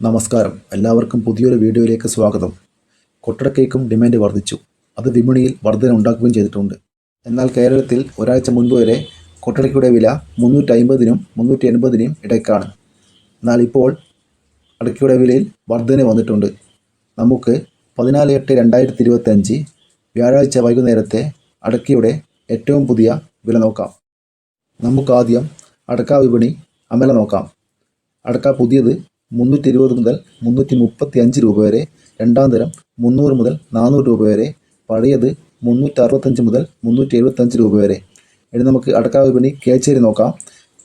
നമസ്കാരം. എല്ലാവർക്കും പുതിയൊരു വീഡിയോയിലേക്ക് സ്വാഗതം. കൊട്ടടക്കേക്കും ഡിമാൻഡ് വർദ്ധിച്ചു. അത് വിപണിയിൽ വർധന ഉണ്ടാക്കുകയും ചെയ്തിട്ടുണ്ട്. എന്നാൽ കേരളത്തിൽ ഒരാഴ്ച മുൻപ് വരെ കൊട്ടടക്കയുടെ വില മുന്നൂറ്റി അമ്പതിനും മുന്നൂറ്റി എൺപതിനും ഇടയ്ക്കാണ്. എന്നാൽ ഇപ്പോൾ അടയ്ക്കയുടെ വിലയിൽ വർധന വന്നിട്ടുണ്ട്. നമുക്ക് പതിനാല് എട്ട് രണ്ടായിരത്തി ഇരുപത്തഞ്ച് വ്യാഴാഴ്ച വൈകുന്നേരത്തെ അടക്കയുടെ ഏറ്റവും പുതിയ വില നോക്കാം. നമുക്കാദ്യം അടക്ക വിപണി അമല നോക്കാം. അടക്ക പുതിയത് മുന്നൂറ്റി ഇരുപത് മുതൽ മുന്നൂറ്റി മുപ്പത്തി അഞ്ച് രൂപ വരെ. രണ്ടാം തരം മുന്നൂറ് മുതൽ നാനൂറ് രൂപ വരെ. പഴയത് മുന്നൂറ്റി അറുപത്തഞ്ച് മുതൽ മുന്നൂറ്റി എഴുപത്തഞ്ച് രൂപ വരെ. ഇനി നമുക്ക് അടക്ക വിപണി കേച്ചേരി നോക്കാം.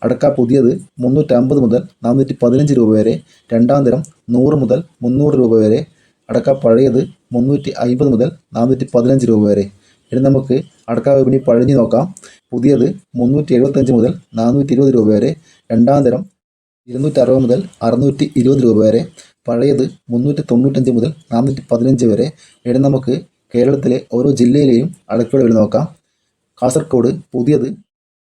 അടക്ക പുതിയത് മുന്നൂറ്റി അമ്പത് മുതൽ നാനൂറ്റി പതിനഞ്ച് രൂപ വരെ. രണ്ടാം തരം നൂറ് മുതൽ മുന്നൂറ് രൂപ വരെ. അടക്ക പഴയത് മുന്നൂറ്റി അമ്പത് മുതൽ നാനൂറ്റി പതിനഞ്ച് രൂപ വരെ. ഇനി നമുക്ക് അടക്ക വിപണി പഴഞ്ഞു നോക്കാം. പുതിയത് മുന്നൂറ്റി എഴുപത്തഞ്ച് മുതൽ നാനൂറ്റി ഇരുപത് രൂപ വരെ. രണ്ടാം തരം ഇരുന്നൂറ്റി അറുപത് മുതൽ അറുന്നൂറ്റി ഇരുപത് രൂപ വരെ. പഴയത് മുന്നൂറ്റി തൊണ്ണൂറ്റഞ്ച് മുതൽ നാനൂറ്റി പതിനഞ്ച് വരെ. ഇനി നമുക്ക് കേരളത്തിലെ ഓരോ ജില്ലയിലെയും അടക്കയുടെ വില നോക്കാം. കാസർഗോഡ് പുതിയത്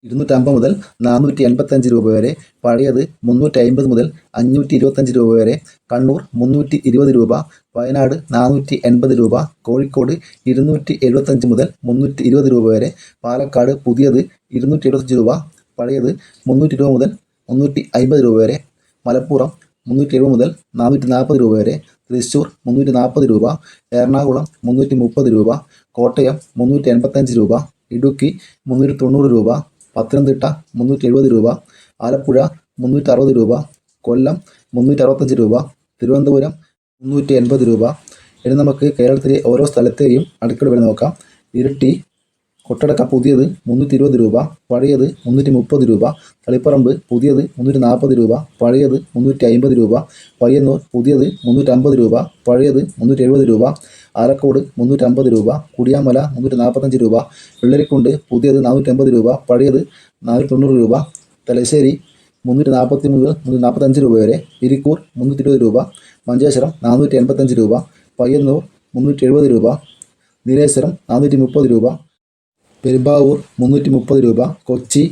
ഇരുന്നൂറ്റമ്പത് മുതൽ നാനൂറ്റി എൺപത്തഞ്ച് രൂപ വരെ. പഴയത് മുന്നൂറ്റി അമ്പത് മുതൽ അഞ്ഞൂറ്റി ഇരുപത്തഞ്ച് രൂപ വരെ. കണ്ണൂർ മുന്നൂറ്റി ഇരുപത് രൂപ. വയനാട് നാനൂറ്റി എൺപത് രൂപ. കോഴിക്കോട് ഇരുന്നൂറ്റി എഴുപത്തഞ്ച് മുതൽ മുന്നൂറ്റി ഇരുപത് രൂപ വരെ. പാലക്കാട് പുതിയത് ഇരുന്നൂറ്റി എഴുപത്തഞ്ച് രൂപ. പഴയത് മുന്നൂറ്റി ഇരുപത് മുതൽ മുന്നൂറ്റി അൻപത് രൂപ വരെ. മലപ്പുറം മുന്നൂറ്റി എഴുപത് മുതൽ നാനൂറ്റി നാൽപ്പത് രൂപ വരെ. തൃശ്ശൂർ മുന്നൂറ്റി നാൽപ്പത് രൂപ. എറണാകുളം മുന്നൂറ്റി മുപ്പത് രൂപ. കോട്ടയം മുന്നൂറ്റി എൺപത്തഞ്ച് രൂപ. ഇടുക്കി മുന്നൂറ്റി തൊണ്ണൂറ് രൂപ. പത്തനംതിട്ട മുന്നൂറ്റി എഴുപത് രൂപ. ആലപ്പുഴ മുന്നൂറ്റി അറുപത് രൂപ. കൊല്ലം മുന്നൂറ്റി അറുപത്തഞ്ച് രൂപ. തിരുവനന്തപുരം മുന്നൂറ്റി എൺപത് രൂപ. ഇനി നമുക്ക് കേരളത്തിലെ ഓരോ സ്ഥലത്തെയും അടുക്കള വില നോക്കാം. ഇരിട്ടി കൊട്ടടക്ക പുതിയത് മുന്നൂറ്റി ഇരുപത് രൂപ പഴയത് മുന്നൂറ്റി മുപ്പത് രൂപ തളിപ്പറമ്പ് പുതിയത് മുന്നൂറ്റി നാൽപ്പത് രൂപ പഴയത് മുന്നൂറ്റി അമ്പത് രൂപ പയ്യന്നൂർ പുതിയത് മുന്നൂറ്റി അമ്പത് രൂപ പഴയത് മുന്നൂറ്റി എഴുപത് രൂപ ആലക്കോട് മുന്നൂറ്റി അമ്പത് രൂപ കുടിയാമല മുന്നൂറ്റി നാൽപ്പത്തഞ്ച് രൂപ വെള്ളരിക്കുണ്ട് പുതിയത് നാനൂറ്റി അമ്പത് രൂപ പഴയത് നാനൂറ്റി തൊണ്ണൂറ് രൂപ തലശ്ശേരി മുന്നൂറ്റി നാൽപ്പത്തി മുതൽ മുന്നൂറ്റി നാൽപ്പത്തഞ്ച് രൂപ വരെ ഇരിക്കൂർ മുന്നൂറ്റി ഇരുപത് രൂപ മഞ്ചേശ്വരം നാനൂറ്റി എൺപത്തഞ്ച് രൂപ പയ്യന്നൂർ മുന്നൂറ്റി എഴുപത് രൂപ നീലേശ്വരം നാനൂറ്റി മുപ്പത് രൂപ പെരുമ്പാവൂർ മുന്നൂറ്റി മുപ്പത് രൂപ കൊച്ചി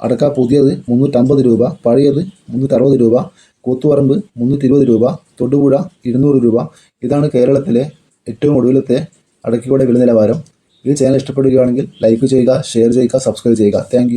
അടക്ക പുതിയത് മുന്നൂറ്റമ്പത് രൂപ പഴയത് മുന്നൂറ്ററുപത് രൂപ കൂത്തുപറമ്പ് മുന്നൂറ്റി ഇരുപത് രൂപ തൊടുപുഴ ഇരുന്നൂറ് രൂപ. ഇതാണ് കേരളത്തിലെ ഏറ്റവും ഒടുവിലത്തെ അടക്കയുടെ വില നിലവാരം. ഈ ചാനൽ ഇഷ്ടപ്പെടുകയാണെങ്കിൽ ലൈക്ക് ചെയ്യുക ഷെയർ ചെയ്യുക സബ്സ്ക്രൈബ് ചെയ്യുക. താങ്ക്